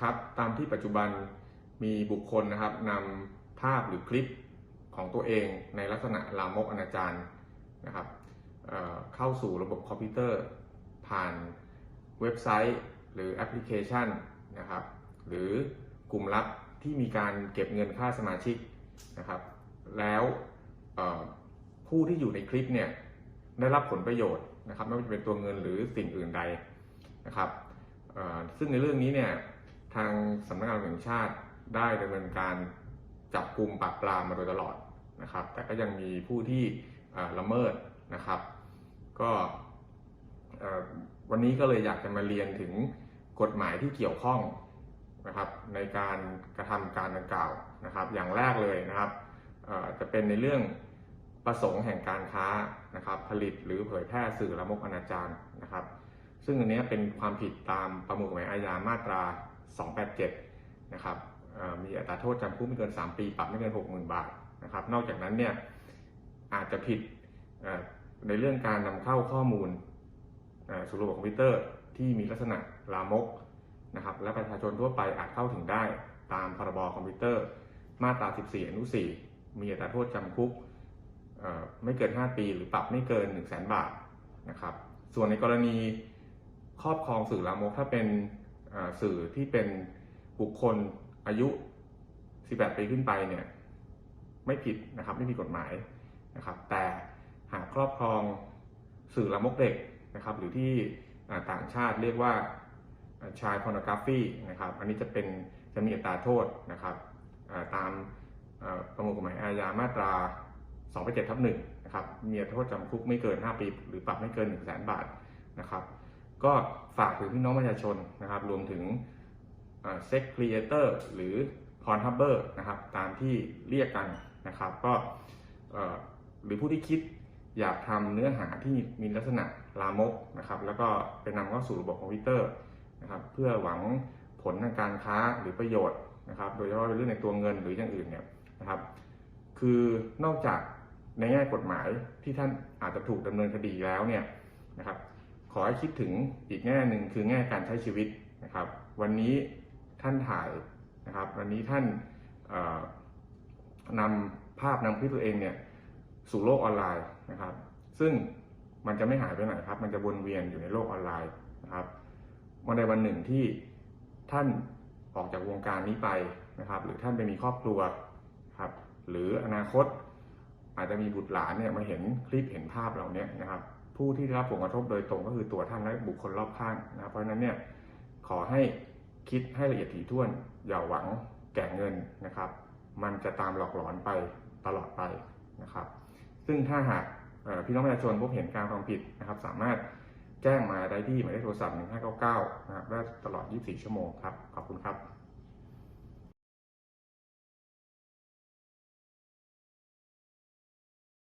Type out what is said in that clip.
ครับตามที่ปัจจุบันมีบุคคลนะครับนำภาพหรือคลิปของตัวเองในลักษณะลามกอนาจารนะครับเเข้าสู่ระบบคอมพิวเตอร์ ผ่านเว็บไซต์ หรือแอปพลิเคชันนะครับ หรือกลุ่มลับที่มีการเก็บเงินค่าสมาชิกนะครับ แล้วผู้ที่อยู่ในคลิปเนี่ยได้รับผลประโยชน์นะครับไม่ว่าจะเป็นตัวเงินหรือสิ่งอื่นใดนะครับซึ่งในเรื่องนี้เนี่ย ทางสำนักงานแห่งชาติได้ดำเนินการจับกลุ่มปราบปรามมาโดยตลอดนะครับ แต่ก็ยังมีผู้ที่ละเมิดนะครับ ก็วันนี้ก็เลยอยากจะมาเรียนถึงกฎหมายที่เกี่ยวข้องนะครับ ในการกระทำการดังกล่าวนะครับ อย่างแรกเลยนะครับจะเป็นในเรื่องประสงค์แห่งการค้านะครับ ผลิตหรือเผยแพร่สื่อละมกอนาจารนะครับ ซึ่งอันนี้เป็นความผิดตามประมวลกฎหมายอาญามาตรา 287นะครับมีอัตราโทษจำคุกไม่เกิน 3 ปี ปรับไม่เกิน 60,000 บาทนะครับ นอกจากนั้นเนี่ยอาจจะผิดในเรื่องการนำเข้าข้อมูลเอ่อสู่ระบบคอมพิวเตอร์ที่มีลักษณะลามกนะครับ และประชาชนทั่วไปอาจเข้าถึงได้ตามพรบคอมพิวเตอร์ มาตรา 14 อนุ 4 มีอัตราโทษจำคุกไม่เกิน 5 ปี หรือปรับไม่เกิน 1 0 0 0 0แบาทนะครับ ส่วนในกรณีครอบครองสื่อลามกถ้าเป็น สื่อที่เป็นบุคคลอายุ 18 ปีขึ้นไปเนี่ยไม่ผิดนะครับไม่มีกฎหมายนะครับ แต่หากครอบครองสื่อลามกเด็กนะครับ หรือที่ต่างชาติเรียกว่าชายพอนกราฟีนะครับ อันนี้จะเป็นจะมีอัตราโทษนะครับตามประมวลกฎหมายอาญามาตรา2 7ทับ1นะครับ มีอัตราโทษจำคุกไม่เกิน 5 ปี หรือปรับไม่เกิน 1 0 0 0 0แบาทนะครับ ก็ฝากถึงพี่น้องประชาชนนะครับ รวมถึงเซ็กครีเอเตอร์หรือพรทับเบอร์นะครับ ตามที่เรียกกันนะครับ ก็หรือผู้ที่คิดอยากทำเนื้อหาที่มีลักษณะลามกนะครับ แล้วก็ไปนำเข้าสู่ระบบคอมพิวเตอร์นะครับ เพื่อหวังผลทางการค้าหรือประโยชน์นะครับ โดยเฉพาะเรื่องในตัวเงินหรืออย่างอื่นเนี่ยนะครับ คือนอกจากในแง่กฎหมายที่ท่านอาจจะถูกดำเนินคดีแล้วเนี่ยนะครับ ขอให้คิดถึงอีกแง่หนึ่งคือแง่การใช้ชีวิตนะครับ วันนี้ท่านถ่ายนะครับ วันนี้ท่านนำภาพนำคลิปตัวเองเนี่ยสู่โลกออนไลน์นะครับ ซึ่งมันจะไม่หายไปไหนครับ มันจะวนเวียนอยู่ในโลกออนไลน์นะครับวันใดวันหนึ่งที่ท่านออกจากวงการนี้ไปนะครับ หรือท่านไปมีครอบครัวครับหรืออนาคตอาจจะมีบุตรหลานเนี่ยมาเห็นคลิปเห็นภาพเหล่านี้นะครับ ผู้ที่ได้รับผลกระทบโดยตรงก็คือตัวท่านและบุคคลรอบข้างนะเพราะฉะนั้นเนี่ยขอให้คิดให้ละเอียดถี่ถ้วน อย่าหวังแก่เงินนะครับ มันจะตามหลอกหลอนไปตลอดไปนะครับ ซึ่งถ้าหากพี่น้องประชาชนพบเห็นการกระทำผิดนะครับ สามารถแจ้งมาได้ที่หมายเลขโทรศัพท์ 1599 นะครับได้ตลอด 24 ชั่วโมงครับ ขอบคุณครับ